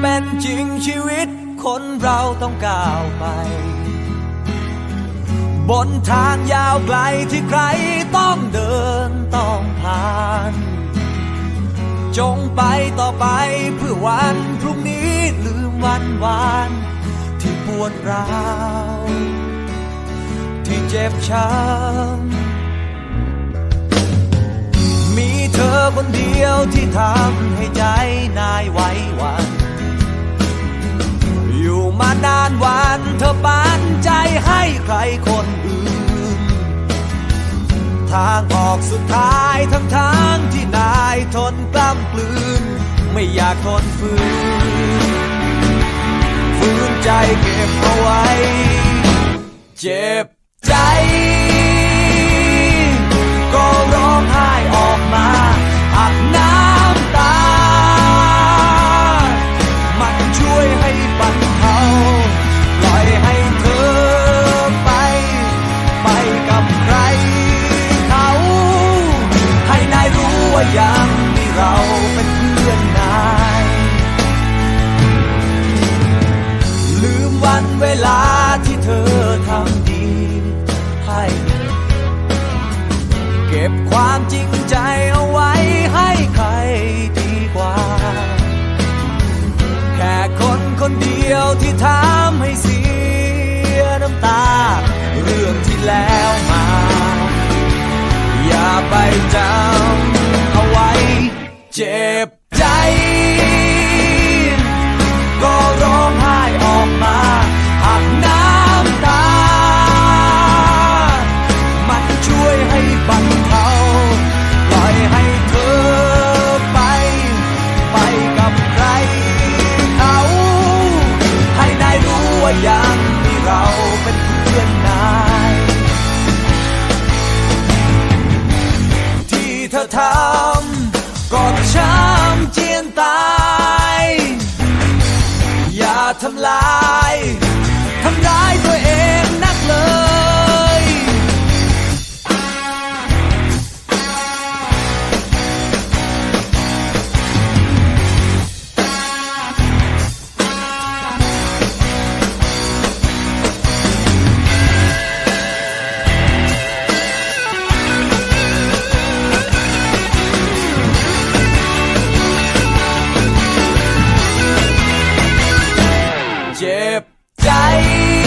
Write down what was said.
เป็นจริงชีวิตคนเราต้องก้าวไป บนทางยาวไกลที่ใครต้องเดินต้องผ่าน จงไปต่อไปเพื่อวันพรุ่งนี้ลืมวันวานที่ปวดร้าวที่เจ็บช้ำมีเธอคนเดียวที่ทำให้ใจนายไหว้หวันอยู่มา นานวันเธอปานใจให้ใครคนอื่น ทางออกสุดท้ายทั้งทางที่นายทนกล้ำกลืน ไม่อยากทนฝืนฝืนใจเก็บเอาไว้ เจ็บ ยังมีเราเป็นเพื่อนนาย ลืมวันเวลาที่เธอทำดีให้ เก็บความจริงใจเอาไว้ให้ใครดีกว่า แค่คนคนเดียวที่ทำให้เสียน้ำตา เรื่องที่แล้วมา อย่าไปจำา ใจ